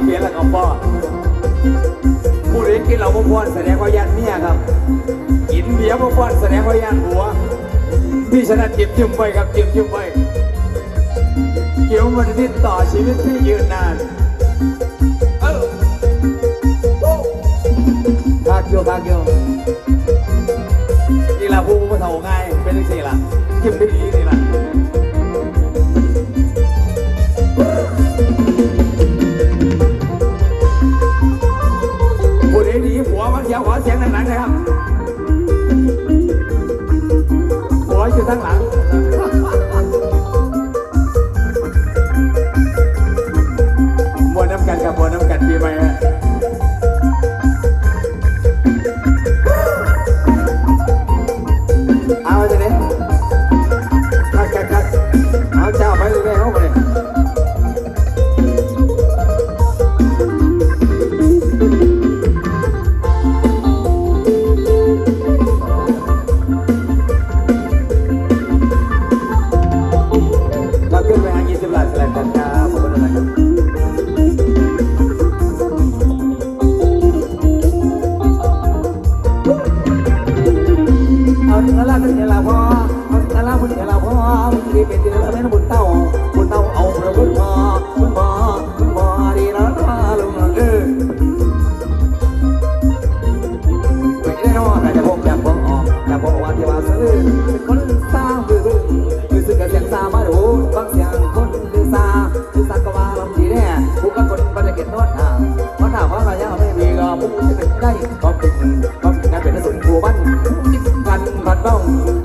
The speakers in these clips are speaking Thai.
นเบียร์แล้วก็ป้อนผู้ใดกินเหล้าบ่ป้อนแสดงว่ายันเมียครับ กินเบียร์บ่ป้อนแสดงว่ายันหัว พี่ฉะนั้นจิบจิ้มไว้ครับจิบจิ้มไว้เกี่ยวมันติดต่อชีวิตที่ยืนนานเออโอ้คากโยคากโยนี่ล่ะผู้ผู้เฒ่าง่ายเป็นจังซี่ละจิ้มได้ดีนี่ละ ขอเสียงหนักๆนะครับผัวอยู่ข้างหลัง ถึงล้วถึงล้วพอเอาถึงแล้วถึงล้วพอมึงดีเป็นดีแล้วไม่บุญเต้าบุญเต้าเอาพระบุญพอบุญพอบุญพอดีแล้วลุงเออไม่ได้นอนแต่จะพกอยากพกออกอยากพกว่าที่ว่าซื้อเป็นคนสร้างบื้อคือสึกกับเสียงซามาดูฟังเสียงคนดื้อซาดื้อซากว่าลำดีแน่ผู้กับคนบรรยากาศนวดอ่างเพราะถามว่ารายังไม่มีก็ผู้จะเป็นได้ก็เป็นก็ บั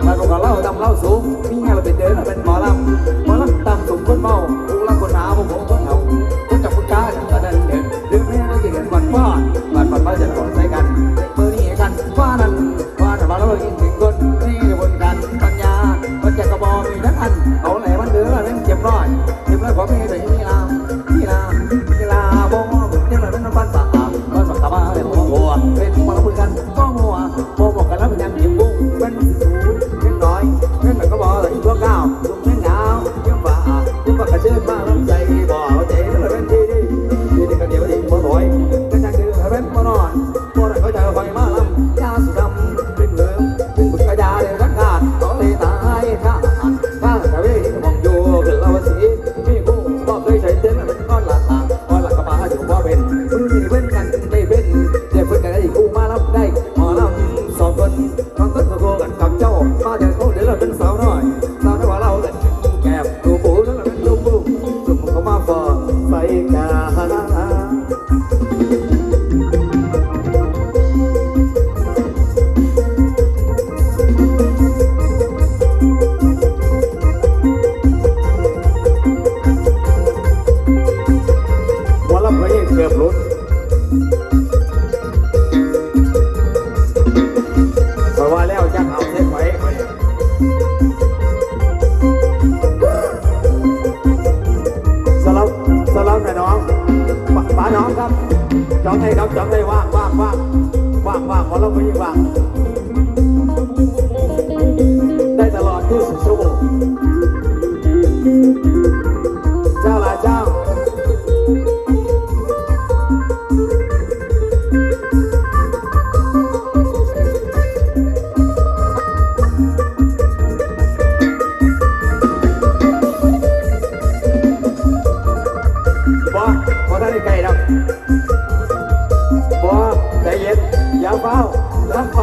า หัวลำเพยเกือบหลุดเพราะว่าแล้วจักเอาเส้นไว้สลับสลับแม่น้อง ป้าน้องครับจองได้ครับจองได้ว่างว่างว่างว่างว่างขอเราไปยว่างได้ตลอด24ชั่วโมง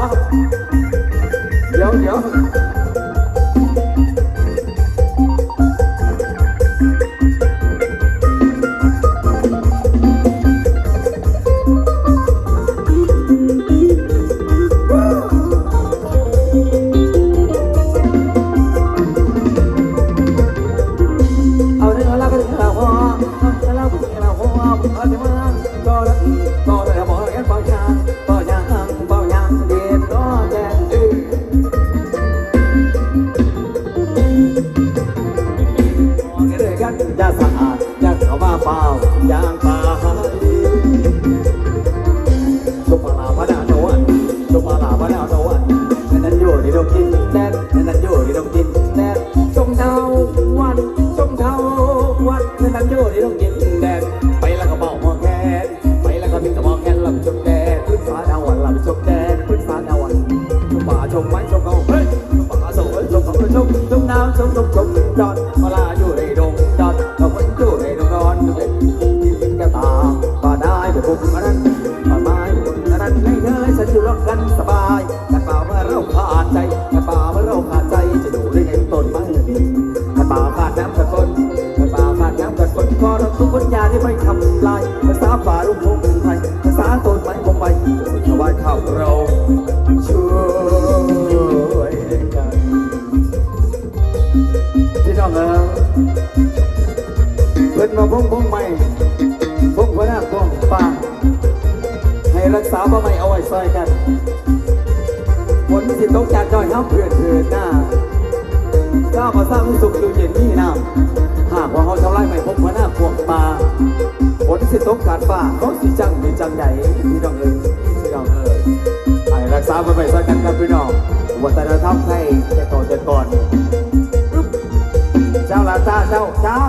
อ ยางไปตุ๊กปลาพะดาโนอนตุ๊กาพะดาโนอนนั้นอยู่ที่ต้องกินแน่นั้นอยู่ที่ต้องกินแน่ส้มเาวันส้มเาวันนั้นอยู่ที่ต้องกินแน่ไปแล้วก็เป่าหม้แคไปแล้วก็พิงกับหม้อแคลำจมแดดขึ้นฟ้าดาวันลำจมแดดขึ้นฟ้าดาวันชมป่าชมไม้ชมเขาเฮ้ยป่าสวนชมเขาชมชมน้ำชมชมชมจอดมาลา ที่ไม่ทำลายภาษาป่าลูกทุ่งไทยภาษาต้นไม้บงไปถวาวบ้านเขาเราช่วยกันพี่น้องเออเพิ่นมาพงพงใหม่พงพรหน้าคพงป่าให้รักษาป่าใหม่เอาไว้ซอยกันฝนสิตกจากดอยห้าเพื่อเถิดหน้า ข้าวมาสร้างสุขอยู่เย็นนี่น้ำหากว่าเขาทำลายไม่พบหัวหน้าพวกปลาผลสิต้องการป่าเขาสิจังมีจังใหญ่พี่น้องเอ้ยพี่น้องเอ้ยไอรักษาไปไปสักกันครับพี่น้องวัฒนธรรมไทยแต่ก่อนแต่ก่อนเจ้าลาตาเจ้าเจ้า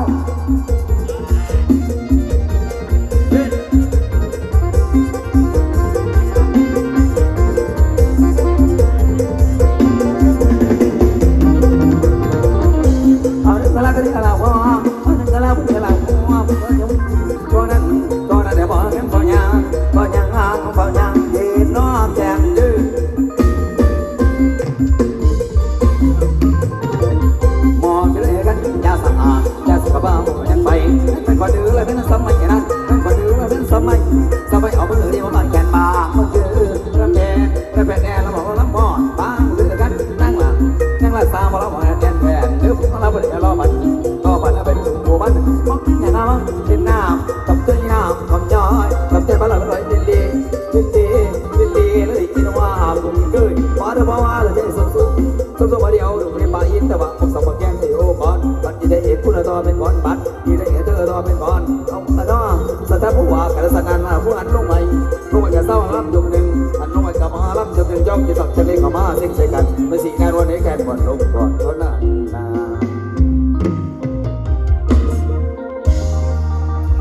สิกใส่กันเมื่อสีงานวันนี้แก่บ่อนลงก่อนท่านั้นนะ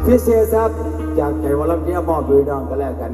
พิเศษครับ จากใจวรลเนียมอบด้วยดองก็แล้วกัน